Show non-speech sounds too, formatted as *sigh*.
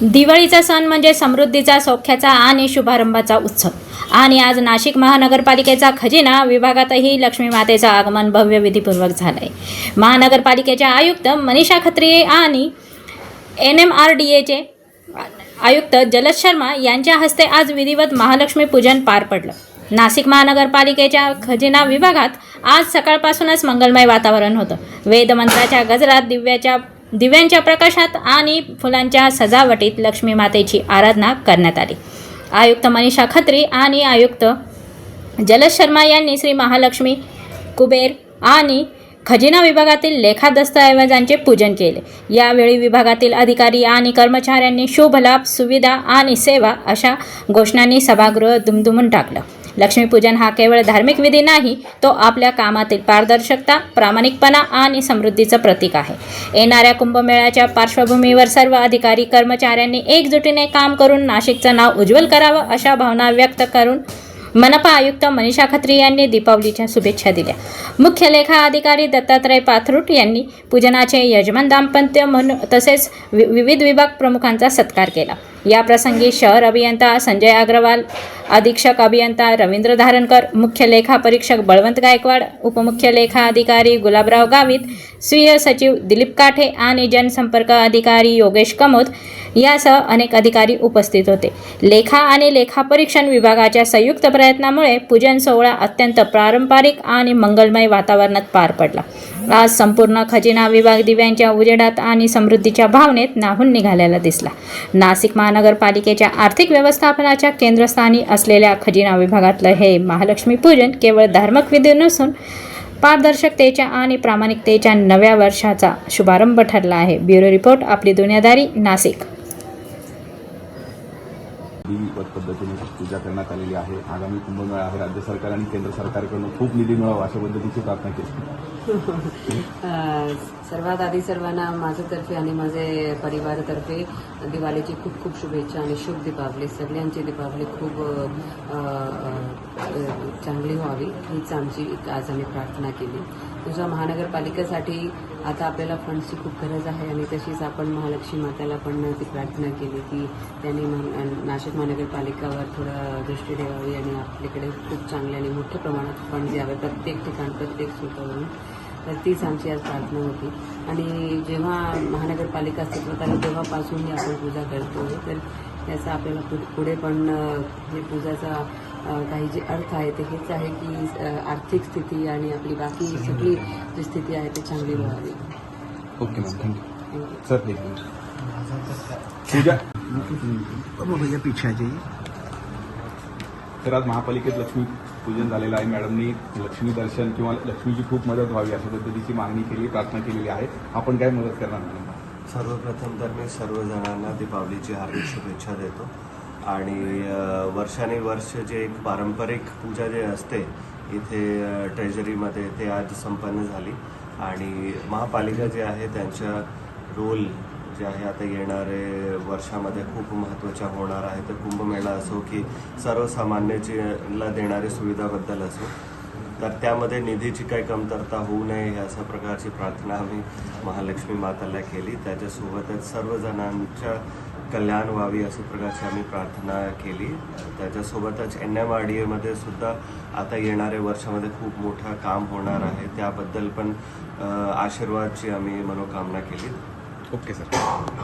दिवाळीचा सण म्हणजे समृद्धीचा सौख्याचा आणि शुभारंभाचा उत्सव. आणि आज नाशिक महानगरपालिकेचा खजिना विभागातही लक्ष्मी मातेचं आगमन भव्य विधीपूर्वक झालं आहे महानगरपालिकेच्या आयुक्त मनीषा खत्रिये आणि एन एम आर डी एचे आयुक्त जलद शर्मा यांच्या हस्ते आज विधिवत महालक्ष्मी पूजन पार पडलं. नाशिक महानगरपालिकेच्या खजिना विभागात आज सकाळपासूनच मंगलमय वातावरण होतं. वेदमंत्राच्या गजरात दिव्याच्या दिव्यांच्या प्रकाशात आणि फुलांच्या सजावटीत लक्ष्मी मातेची आराधना करण्यात आली. आयुक्त मनीषा खत्री आणि आयुक्त जलद शर्मा यांनी श्री महालक्ष्मी कुबेर आणि खजिना विभागातील लेखा दस्तऐवजांचे पूजन केले. यावेळी विभागातील अधिकारी आणि कर्मचाऱ्यांनी शुभ लाभ सुविधा आणि सेवा अशा घोषणांनी सभागृह दुमदुमून टाकलं. लक्ष्मीपूजन हा केवळ धार्मिक विधी नाही तो आपल्या कामातील पारदर्शकता प्रामाणिकपणा आणि समृद्धीचं प्रतीक आहे. येणाऱ्या कुंभमेळ्याच्या पार्श्वभूमीवर सर्व अधिकारी कर्मचाऱ्यांनी एकजुटीने काम करून नाशिकचं नाव उज्ज्वल करावं अशा भावना व्यक्त करून मनपा आयुक्त मनीषा खत्री यांनी दीपावलीच्या शुभेच्छा दिल्या. मुख्य लेखा अधिकारी दत्तात्रय पाथरुट यांनी पूजनाचे यजमान दाम्पत्य म्हणून तसेच वि विविध विभाग प्रमुखांचा सत्कार केला. याप्रसंगी शहर अभियंता संजय अग्रवाल अधीक्षक अभियंता रवींद्र धारणकर मुख्य लेखा परीक्षक बळवंत गायकवाड उपमुख्य लेखा अधिकारी गुलाबराव गावित स्वीय सचिव दिलीप काठे आणि जनसंपर्क अधिकारी योगेश कमोद यासह अनेक अधिकारी उपस्थित होते. लेखा आणि लेखापरीक्षण विभागाच्या संयुक्त प्रयत्नामुळे पूजन सोहळा अत्यंत पारंपरिक आणि मंगलमय वातावरणात पार पडला. आज संपूर्ण खजिना विभाग दिव्यांच्या उजेडात आणि समृद्धीच्या भावनेत नाहून निघालेला दिसला. नाशिक महानगरपालिकेच्या आर्थिक व्यवस्थापनाच्या केंद्रस्थानी असलेल्या खजिना विभागातलं हे महालक्ष्मी पूजन केवळ धार्मिक विधी नसून पारदर्शकतेच्या आणि प्रामाणिकतेच्या नव्या वर्षाचा शुभारंभ ठरला आहे. ब्युरो रिपोर्ट आपली दुनियादारी नाशिक. विधिवत पद्धतीने पूजा करण्यात आलेली आहे. आगामी कुंभमेळा आहे राज्य सरकार आणि केंद्र सरकारकडून खूप निधी मिळावा अशा पद्धतीची प्रार्थना केली. *laughs* सर्वात आधी सर्वांना माझ्यातर्फे आणि माझे परिवारातर्फे दिवाळीची खूप खूप शुभेच्छा आणि शुभ दीपावली. सगळ्यांची दीपावली खूप चांगली व्हावी हीच आमची आज आम्ही प्रार्थना केली. तुझ्या महानगरपालिकेसाठी आता आपल्याला फंडची खूप गरज आहे आणि तशीच आपण महालक्ष्मी माताला पण ती प्रार्थना केली की त्यांनी नाशिक महानगर महानगरपालिकावर थोडं दृष्टी द्यावी आणि आपल्याकडे खूप चांगले आणि मोठ्या प्रमाणात फंड द्यावे. प्रत्येक ठिकाण प्रत्येक सुतावरून तर तीच आमची आज प्रार्थना होती. आणि जेव्हा महानगरपालिका अस्तित्वात आली तेव्हापासून ही आपण पूजा करतो. तर याचा आपल्याला पु- पुढे पण हे पूजाचा काही जे अर्थ आहे ते हेच आहे की आर्थिक स्थिती आणि आपली बाकी सगळी जी स्थिती आहे ती चांगली व्हावी. Okay ma'am thank you. Thank you. Sir. Pooja वो भैया पीछे आ जाइए तर आज महापालिकेत लक्ष्मी पूजन झालेलं आहे. मॅडमनी लक्ष्मी दर्शन किंवा लक्ष्मीची खूप मदत व्हावी अशा पद्धतीची मागणी केली प्रार्थना केलेली आहे. आपण काय मदत करणार मॅडम? सर्वप्रथम तर मी सर्वजणांना दीपावलीची हार्दिक शुभेच्छा देतो. आणि अ, वर्षानुवर्ष जे एक पारंपरिक पूजा जे असते इथे ट्रेझरीमध्ये ते आज संपन्न झाली. आणि महापालिका जे आहे त्यांच्या रोल जे आहे आता येणारे वर्षामध्ये खूप महत्त्वाच्या होणार आहे. तर कुंभमेळा असो की सर्वसामान्यची ला देणारी सुविधाबद्दल असो तर त्यामध्ये निधीची काही कमतरता होऊ नये अशा प्रकारची प्रार्थना आम्ही महालक्ष्मी माताला केली. त्याच्यासोबतच सर्वजणांच्या कल्याण व्हावी अशा प्रकारची आम्ही प्रार्थना केली. त्याच्यासोबतच एन एम आर डी एमध्ये सुद्धा आता येणाऱ्या वर्षामध्ये खूप मोठं काम होणार आहे. त्याबद्दल पण आशीर्वादची आम्ही मनोकामना केली. Okay sir.